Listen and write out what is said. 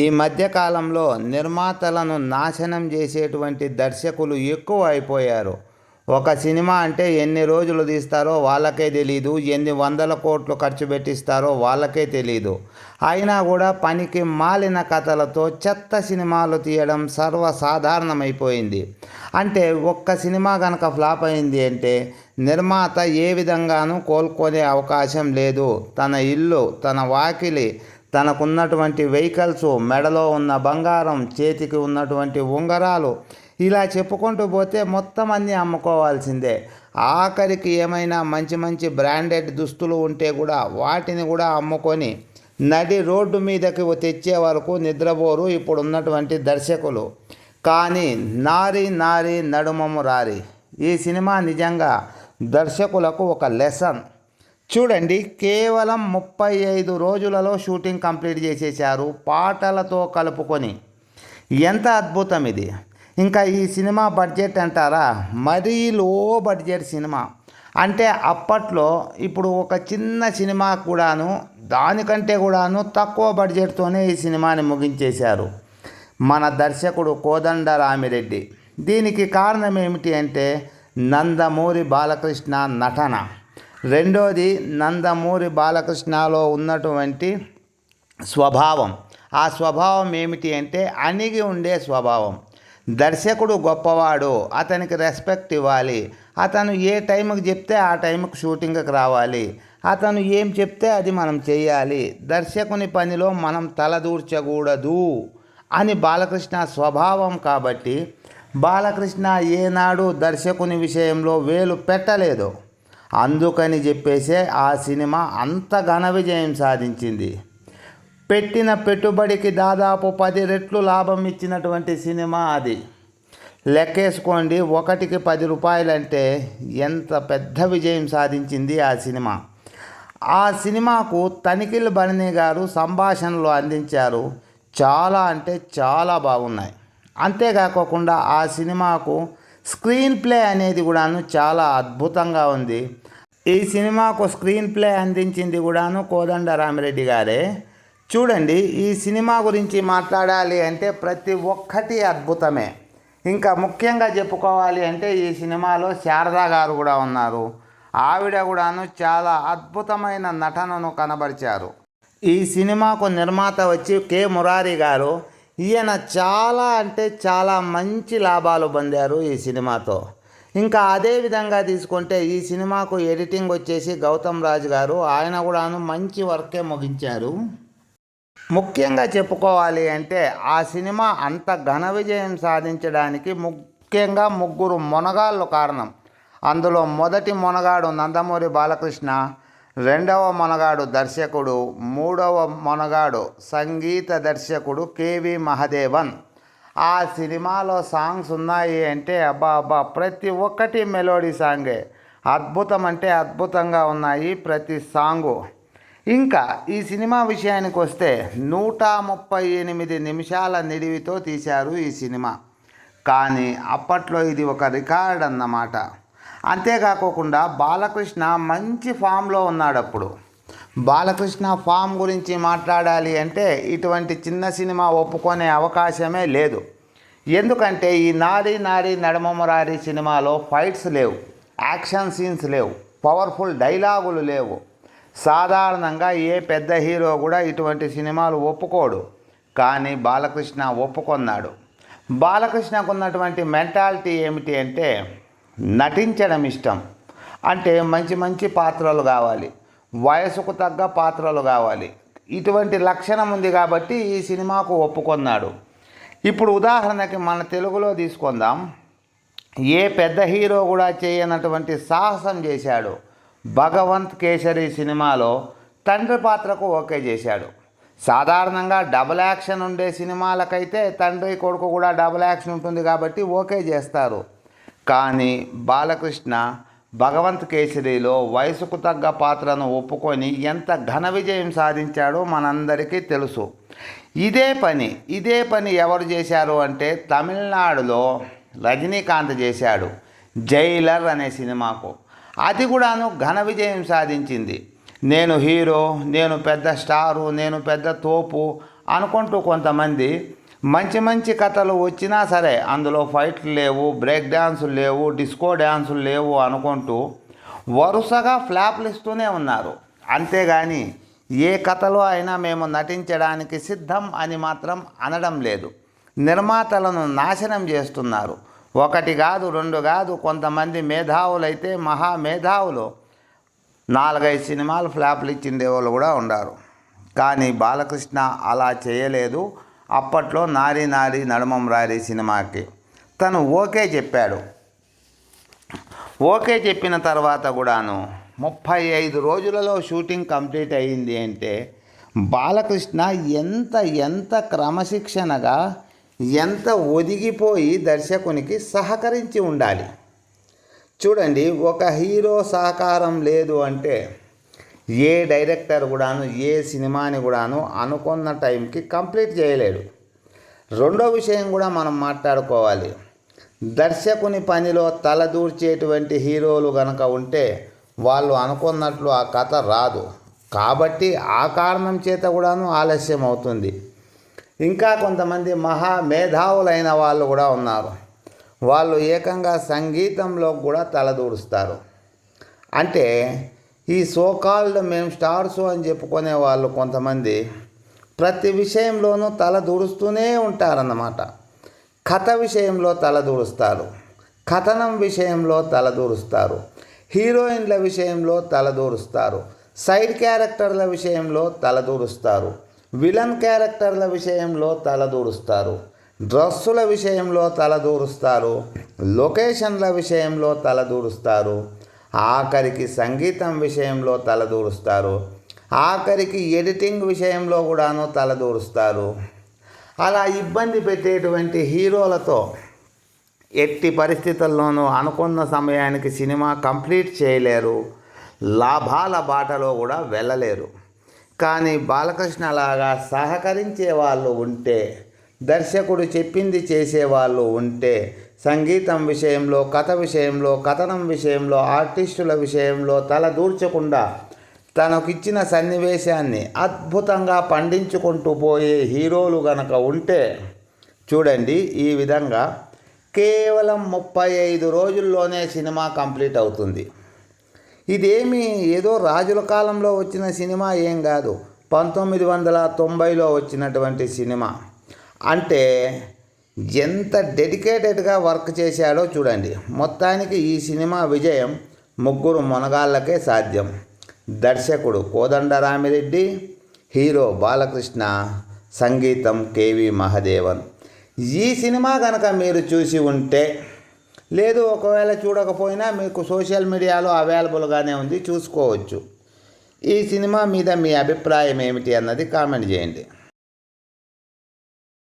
ఈ మధ్యకాలంలో నిర్మాతలను నాశనం చేసేటువంటి దర్శకులు ఎక్కువ అయిపోయారు. ఒక సినిమా అంటే ఎన్ని రోజులు తీస్తారో వాళ్ళకే తెలీదు ఎన్ని వందల కోట్లు ఖర్చు పెట్టిస్తారో వాళ్ళకే తెలీదు. అయినా కూడా పనికి మాలిన కథలతో చెత్త సినిమాలు తీయడం సర్వసాధారణమైపోయింది. అంటే ఒక్క సినిమా కనుక ఫ్లాప్ అయింది అంటే నిర్మాత ఏ విధంగానూ కోలుకునే అవకాశం లేదు. తన ఇల్లు తన వాకిలి తనకున్నటువంటి వెహికల్స్ మెడలో ఉన్న బంగారం చేతికి ఉన్నటువంటి ఉంగరాలు ఇలా చెప్పుకుంటూ పోతే మొత్తం అన్నీ అమ్ముకోవాల్సిందే. ఆఖరికి ఏమైనా మంచి మంచి బ్రాండెడ్ దుస్తులు ఉంటే కూడా వాటిని కూడా అమ్ముకొని నడి రోడ్డు మీదకి తెచ్చే వరకు నిద్రపోరు ఇప్పుడు ఉన్నటువంటి దర్శకులు. కానీ నారి నారి నడుమము రారి. ఈ సినిమా నిజంగా దర్శకులకు ఒక లెసన్ చూడండి కేవలం ముప్పై ఐదు రోజులలో షూటింగ్ కంప్లీట్ చేసేసారు పాటలతో కలుపుకొని. ఎంత అద్భుతం ఇది. ఇంకా ఈ సినిమా బడ్జెట్ అంటారా? మరీ లో బడ్జెట్ సినిమా. అంటే అప్పట్లో ఇప్పుడు ఒక చిన్న సినిమా కూడాను దానికంటే కూడాను తక్కువ బడ్జెట్తోనే ఈ సినిమాని ముగించేశారు. మన దర్శకుడు కోదండ రామిరెడ్డి దీనికి కారణం ఏమిటి అంటే నందమూరి బాలకృష్ణ నటన. రెండోది నందమూరి బాలకృష్ణలో ఉన్నటువంటి స్వభావం. ఆ స్వభావం ఏమిటి అంటే అణిగి ఉండే స్వభావం. దర్శకుడు గొప్పవాడు అతనికి రెస్పెక్ట్ ఇవ్వాలి. అతను ఏ టైంకి చెప్తే ఆ టైంకి షూటింగ్కి రావాలి. అతను ఏం చెప్తే అది మనం చేయాలి. దర్శకుని పనిలో మనం తలదూర్చకూడదు అని బాలకృష్ణ స్వభావం కాబట్టి బాలకృష్ణ ఏనాడు దర్శకుని విషయంలో వేలు పెట్టలేదు. అందుకని చెప్పేసే ఆ సినిమా అంత ఘన విజయం సాధించింది. పెట్టిన పెట్టుబడికి దాదాపు పది రెట్లు లాభం ఇచ్చినటువంటి సినిమా అది. లెక్కేసుకోండి ఒకటికి పది రూపాయలంటే ఎంత పెద్ద విజయం సాధించింది ఆ సినిమా. ఆ సినిమాకు తనిఖీల్ బణిని గారు సంభాషణలు అందించారు. చాలా అంటే చాలా బాగున్నాయి. అంతేకాకుండా ఆ సినిమాకు స్క్రీన్ ప్లే అనేది కూడాను చాలా అద్భుతంగా ఉంది. ఈ సినిమాకు స్క్రీన్ ప్లే అందించింది కూడాను కోదండ రామిరెడ్డి గారే. చూడండి ఈ సినిమా గురించి మాట్లాడాలి అంటే ప్రతి ఒక్కటి అద్భుతమే. ఇంకా ముఖ్యంగా చెప్పుకోవాలి అంటే ఈ సినిమాలో శారదా గారు కూడా ఉన్నారు. ఆవిడ కూడాను చాలా అద్భుతమైన నటనను కనబరిచారు. ఈ సినిమాకు నిర్మాత వచ్చి కె. మురారి గారు ఈయన చాలా అంటే చాలా మంచి లాభాలు పొందారు ఈ సినిమాతో. ఇంకా అదే విధంగా తీసుకుంటే ఈ సినిమాకు ఎడిటింగ్ వచ్చేసి గౌతమ్ రాజు గారు. ఆయన కూడాను మంచి వర్కే ముగించారు. ముఖ్యంగా చెప్పుకోవాలి అంటే ఆ సినిమా అంత ఘన విజయం సాధించడానికి ముఖ్యంగా ముగ్గురు మొనగాళ్ళు కారణం. అందులో మొదటి మొనగాడు నందమూరి బాలకృష్ణ రెండవ మొనగాడు దర్శకుడు మూడవ మొనగాడు సంగీత దర్శకుడు కేవి మహదేవన్. ఆ సినిమాలో సాంగ్స్ ఉన్నాయి అంటే అబ్బా అబ్బా ప్రతి ఒక్కటి మెలోడీ సాంగే. అద్భుతం అంటే అద్భుతంగా ఉన్నాయి ప్రతి సాంగు. ఇంకా ఈ సినిమా విషయానికి వస్తే నూట ముప్పై ఎనిమిది నిమిషాల నిడివితో తీశారు ఈ సినిమా. కానీ అప్పట్లో ఇది ఒక రికార్డ్ అన్నమాట. అంతేకాకుండా బాలకృష్ణ మంచి ఫామ్లో ఉన్నాడు అప్పుడు బాలకృష్ణ ఫామ్ గురించి మాట్లాడాలి అంటే ఇటువంటి చిన్న సినిమా ఒప్పుకునే అవకాశమే లేదు. ఎందుకంటే ఈ నారి నారి నడమమరారి సినిమాలో ఫైట్స్ లేవు యాక్షన్ సీన్స్ లేవు పవర్ఫుల్ డైలాగులు లేవు. సాధారణంగా ఏ పెద్ద హీరో కూడా ఇటువంటి సినిమాలు ఒప్పుకోడు కానీ బాలకృష్ణ ఒప్పుకొన్నాడు. బాలకృష్ణకు ఉన్నటువంటి మెంటాలిటీ ఏమిటి అంటే నటించడం ఇష్టం. అంటే మంచి మంచి పాత్రలు కావాలి. వయసుకు తగ్గ పాత్రలు కావాలి. ఇటువంటి లక్షణం ఉంది కాబట్టి ఈ సినిమాకు ఒప్పుకొన్నాడు. ఇప్పుడు ఉదాహరణకి మన తెలుగులో తీసుకుందాం. ఏ పెద్ద హీరో కూడా చేయనటువంటి సాహసం చేశాడు. భగవంత్ కేసరి సినిమాలో తండ్రి పాత్రకు ఓకే చేశాడు. సాధారణంగా డబుల్ యాక్షన్ ఉండే సినిమాలకైతే తండ్రి కొడుకు కూడా డబుల్ యాక్షన్ ఉంటుంది కాబట్టి ఓకే చేస్తారు. కానీ బాలకృష్ణ భగవంత్ కేసరిలో వయసుకు తగ్గ పాత్రను ఒప్పుకొని ఎంత ఘన విజయం సాధించాడో మనందరికీ తెలుసు. ఇదే పని ఇదే పని ఎవరు చేశారు అంటే తమిళనాడులో రజనీకాంత్ చేశాడు జైలర్ అనే సినిమాకు. అది కూడాను ఘన విజయం సాధించింది. నేను హీరో నేను పెద్ద స్టారు నేను పెద్ద తోపు అనుకుంటూ కొంతమంది మంచి మంచి కథలు వచ్చినా సరే అందులో ఫైట్లు లేవు బ్రేక్ డ్యాన్సులు లేవు డిస్కో డ్యాన్సులు లేవు అనుకుంటూ వరుసగా ఫ్లాప్లు ఇస్తూనే ఉన్నారు. అంతేగాని ఏ కథలో అయినా మేము నటించడానికి సిద్ధం అని మాత్రం అనడం లేదు. నిర్మాతలను నాశనం చేస్తున్నారు. ఒకటి కాదు రెండు కాదు కొంతమంది మేధావులైతే మహా మేధావులు. నాలుగైదు సినిమాలు ఫ్లాప్లు ఇచ్చిండే వాళ్ళు కూడా ఉన్నారు. కానీ బాలకృష్ణ అలా చేయలేదు. అప్పట్లో నారి నారి నడుమం రారి సినిమాకి. తను ఓకే చెప్పాడు. ఓకే చెప్పిన తర్వాత కూడాను ముప్పై ఐదు రోజులలో షూటింగ్ కంప్లీట్ అయ్యింది అంటే బాలకృష్ణ ఎంత ఎంత క్రమశిక్షణగా ఎంత ఒదిగిపోయి దర్శకునికి సహకరించి ఉండాలి. చూడండి ఒక హీరో సహకారం లేదు అంటే ఏ డైరెక్టర్ కూడాను ఏ సినిమాని కూడాను అనుకున్న టైంకి కంప్లీట్ చేయలేడు. రెండో విషయం కూడా మనం మాట్లాడుకోవాలి. దర్శకుని పనిలో తలదూర్చేటువంటి హీరోలు గనక ఉంటే వాళ్ళు అనుకున్నట్లు ఆ కథ రాదు. కాబట్టి ఆ కారణం చేత కూడాను ఆలస్యం అవుతుంది. ఇంకా కొంతమంది మహా మేధావులైన వాళ్ళు కూడా ఉన్నారు. వాళ్ళు ఏకంగా సంగీతంలో కూడా తలదూరుస్తారు అంటే ఈ సోకాల్డ్ మేము స్టార్స్ అని చెప్పుకునే వాళ్ళు కొంతమంది ప్రతి విషయంలోనూ తల దూరుస్తూనే ఉంటారన్నమాట. కథ విషయంలో తల దూరుస్తారు కథనం విషయంలో తల దూరుస్తారు హీరోయిన్ల విషయంలో తల దూరుస్తారు సైడ్ క్యారెక్టర్ల విషయంలో తల దూరుస్తారు విలన్ క్యారెక్టర్ల విషయంలో తల దూరుస్తారు డ్రస్సుల విషయంలో తల దూరుస్తారు లొకేషన్ల విషయంలో తల దూరుస్తారు ఆఖరికి సంగీతం విషయంలో తలదూరుస్తారు. ఆఖరికి ఎడిటింగ్ విషయంలో కూడాను తలదూరుస్తారు. అలా ఇబ్బంది పెట్టేటువంటి హీరోలతో ఎట్టి పరిస్థితుల్లోనూ అనుకున్న సమయానికి సినిమా కంప్లీట్ చేయలేరు. లాభాల బాటలో కూడా వెళ్ళలేరు. కానీ బాలకృష్ణ లాగా సహకరించే వాళ్ళు ఉంటే దర్శకుడు చెప్పింది చేసేవాళ్ళు ఉంటే సంగీతం విషయంలో కథ విషయంలో కథనం విషయంలో ఆర్టిస్టుల విషయంలో తల దూర్చకుండా తనకిచ్చిన సన్నివేశాన్ని అద్భుతంగా పండించుకుంటూ పోయే హీరోలు గనక ఉంటే చూడండి ఈ విధంగా కేవలం ముప్పై ఐదు రోజుల్లోనే సినిమా కంప్లీట్ అవుతుంది. ఇదేమి ఏదో రాజుల కాలంలో వచ్చిన సినిమా ఏం కాదు. పంతొమ్మిది వందల తొంభైలో వచ్చినటువంటి సినిమా. అంటే ఎంత డెడికేటెడ్గా వర్క్ చేశాడో చూడండి. మొత్తానికి ఈ సినిమా విజయం ముగ్గురు మొనగాళ్ళకే సాధ్యం. దర్శకుడు కోదండరామిరెడ్డి హీరో బాలకృష్ణ సంగీతం కేవి మహదేవన్. ఈ సినిమా కనుక మీరు చూసి ఉంటే లేదు ఒకవేళ చూడకపోయినా మీకు సోషల్ మీడియాలో అవైలబుల్గానే ఉంది చూసుకోవచ్చు. ఈ సినిమా మీద మీ అభిప్రాయం ఏమిటి అన్నది కామెంట్ చేయండి.